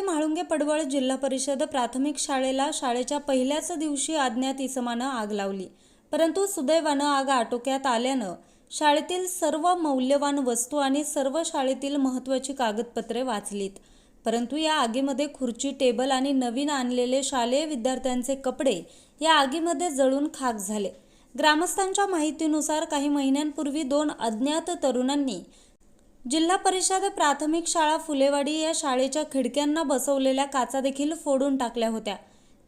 म्हाळुंगे पडवळ जिल्हा परिषद प्राथमिक शाळेला शाळेच्या पहिल्याच दिवशी अज्ञात इसमानं आग लावली. परंतु सुदैवानं आग आटोक्यात आल्यानं शाळेतील सर्व मौल्यवान वस्तू आणि सर्व शाळेतील महत्त्वाची कागदपत्रे वाचलीत. परंतु या आगीमध्ये खुर्ची टेबल आणि नवीन आणलेले शालेय विद्यार्थ्यांचे कपडे या आगीमध्ये जळून खाक झाले. ग्रामस्थांच्या माहितीनुसार काही महिन्यांपूर्वी दोन अज्ञात तरुणांनी जिल्हा परिषद प्राथमिक शाळा फुलेवाडी या शाळेच्या खिडक्यांना बसवलेल्या काचा देखील फोडून टाकल्या होत्या.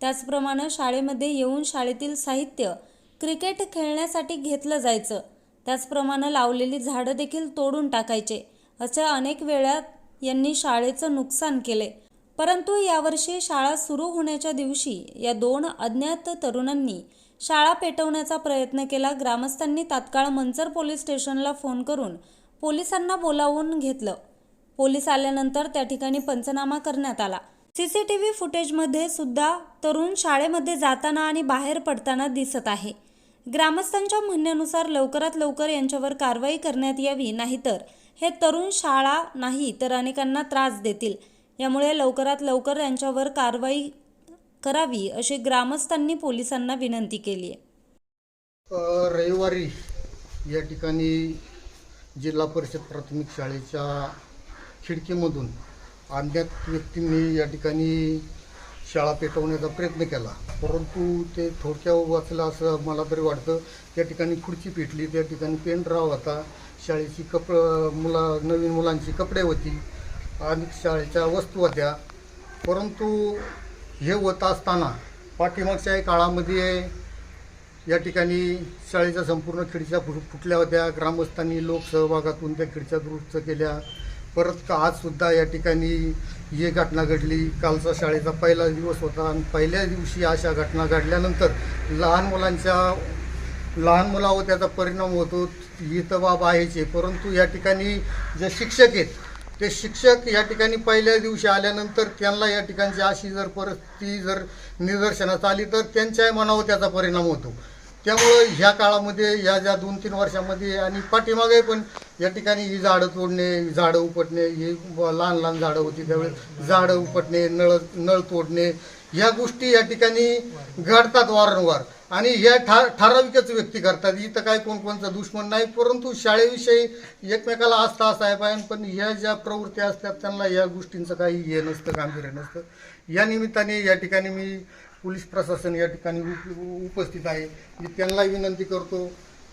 त्याचप्रमाणे शाळेमध्ये येऊन शाळेतील साहित्य क्रिकेट खेळण्यासाठी घेतलं जायचं. त्याचप्रमाणे लावलेली झाडं देखील तोडून टाकायचे असे अनेक वेळा यांनी शाळेचं नुकसान केले. परंतु यावर्षी शाळा सुरू होण्याच्या दिवशी या दोन अज्ञात तरुणांनी शाळा पेटवण्याचा प्रयत्न केला. ग्रामस्थांनी तात्काळ मंचर पोलीस स्टेशनला फोन करून पोलिसांना बोलावून घेतलं. पोलीस आल्यानंतर त्या ठिकाणी पंचनामा करण्यात आला. सीसीटीव्ही फुटेजमध्ये सुद्धा तरुण शाळेमध्ये जाताना आणि बाहेर पडताना दिसत आहे. ग्रामस्थांच्या म्हणण्यानुसार लवकरात लवकर यांच्यावर कारवाई करण्यात यावी नाहीतर हे तरुण शाळा नाही तर अनेकांना त्रास देतील. यामुळे लवकरात लवकर यांच्यावर कारवाई करावी अशी ग्रामस्थांनी पोलिसांना विनंती केली आहे. रविवारी या ठिकाणी जिल्हा परिषद प्राथमिक शाळेच्या खिडकीमधून अज्ञात व्यक्तींनी या ठिकाणी शाळा पेटवण्याचा प्रयत्न केला. परंतु ते थोडक्या वाचलं असं मला तरी वाटतं त्या ठिकाणी खुर्ची पेटली त्या ठिकाणी पेनड्राव होता शाळेची कप मुला नवीन मुलांची कपडे होती आणि शाळेच्या वस्तू होत्या. परंतु हे होत असताना पाठीमागच्या काळामध्ये या ठिकाणी शाळेच्या संपूर्ण खिडच्या फुट फुटल्या होत्या. ग्रामस्थांनी लोकसहभागातून त्या खिडच्या दुरुस्त केल्या. परत आजसुद्धा या ठिकाणी ही घटना घडली? कालचा शाळेचा पहिला दिवस होता आणि पहिल्या दिवशी अशा घटना घडल्यानंतर लहान मुलांच्या लहान मुलावर त्याचा परिणाम होतो. ही तर बाब आहेचे परंतु या ठिकाणी जे शिक्षक आहेत ते शिक्षक या ठिकाणी पहिल्या दिवशी आल्यानंतर त्यांना या ठिकाणची अशी जर परिस्थिती जर निदर्शनात आली तर त्यांच्याही मनावर त्याचा परिणाम होतो. त्यामुळं ह्या काळामध्ये या ज्या दोन तीन वर्षामध्ये आणि पाठीमागे पण या ठिकाणी ही झाडं तोडणे झाडं उपटणे ही लहान लहान झाडं होती त्यावेळेस झाडं उपटणे नळ नळ तोडणे ह्या गोष्टी या ठिकाणी घडतात वारंवार. आणि ह्या ठा ठराविकच व्यक्ती करतात. इथं काय कोणकोणचा दुश्मन नाही परंतु शाळेविषयी एकमेकाला आस्था साहेब आहे पण ह्या ज्या प्रवृत्ती असतात त्यांना या गोष्टींचं काही हे नसतं गांभीर्य नसतं. या निमित्ताने या ठिकाणी मी पोलीस प्रशासन या ठिकाणी उप उपस्थित आहे. मी त्यांनाही विनंती करतो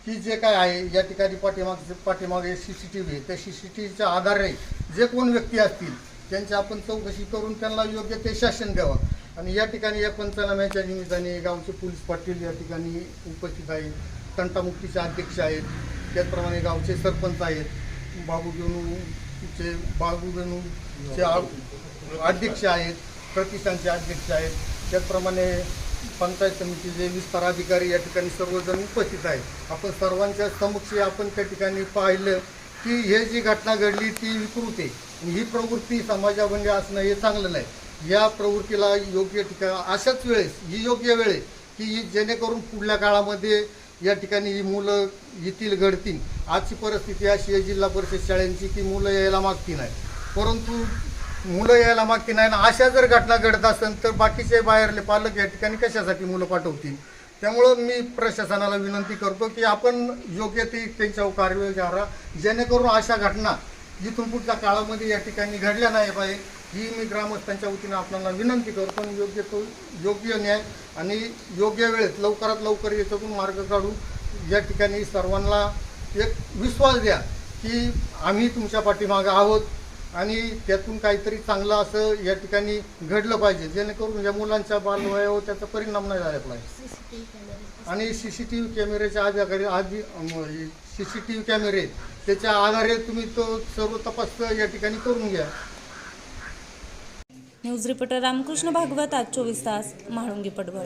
की जे काय आहे या ठिकाणी पाठीमागचे पाठीमागे सी सी टी व्ही त्या सी सी टी व्हीच्या आधारे जे कोण व्यक्ती असतील त्यांची आपण चौकशी करून त्यांना योग्य ते शासन द्यावं. आणि या ठिकाणी या पंचनाम्याच्या निमित्ताने गावचे पोलीस पाटील या ठिकाणी उपस्थित आहेत तंटामुक्तीचे अध्यक्ष आहेत. त्याचप्रमाणे गावचे सरपंच आहेत. बाबू बेनूचे बाबू बेनूचे आ- अध्यक्ष आहेत. प्रतिष्ठानचे अध्यक्ष आहेत. त्याचप्रमाणे पंचायत समितीचे विस्तार अधिकारी या ठिकाणी सर्वजण उपस्थित आहेत. आपण सर्वांच्या समक्ष आपण त्या ठिकाणी पाहिलं की हे जी घटना घडली ती विकृत आहे. आणि ही प्रवृत्ती समाजामध्ये असणं हे चांगलं नाही. या प्रवृत्तीला योग्य ठिकाण अशाच वेळेस ही योग्य वेळ आहे की ही जेणेकरून पुढल्या काळामध्ये या ठिकाणी ही मुलं येतील घडतील. आजची परिस्थिती अशी आहे जिल्हा परिषद शाळांची की मुलं यायला मागती नाही. परंतु मुलं यायला मागती नाही ना अशा जर घटना घडत असेल तर बाकीचे बाहेरले पालक या ठिकाणी कशासाठी मुलं पाठवतील? त्यामुळं मी प्रशासनाला विनंती करतो की आपण योग्य ती त्यांच्यावर कारवाई करा. जेणेकरून अशा घटना जिथून पुढच्या काळामध्ये या ठिकाणी घडल्या नाही पाहिजे. ही मी ग्रामस्थांच्या वतीनं आपल्याला विनंती करतो आणि योग्य तो योग्य न्याय आणि योग्य वेळेत लवकरात लवकर याच्यातून मार्ग काढू. या ठिकाणी सर्वांना एक विश्वास द्या की आम्ही तुमच्या पाठीमागं आहोत. आणि त्यातून काहीतरी चांगलं असं या ठिकाणी घडलं पाहिजे जेणेकरून या मुलांच्या बालवयावर त्याचा परिणाम नाही झाला पाहिजे. आणि सी सी टी व्ही कॅमेऱ्याच्या आधारे आधी सी सी टी व्ही कॅमेरे त्याच्या आधारे तुम्ही तो सर्व तपास या ठिकाणी करून घ्या. न्यूज रिपोर्टर रामकृष्ण भागवत आज चोवीस तास म्हाळुंगे पडवळ.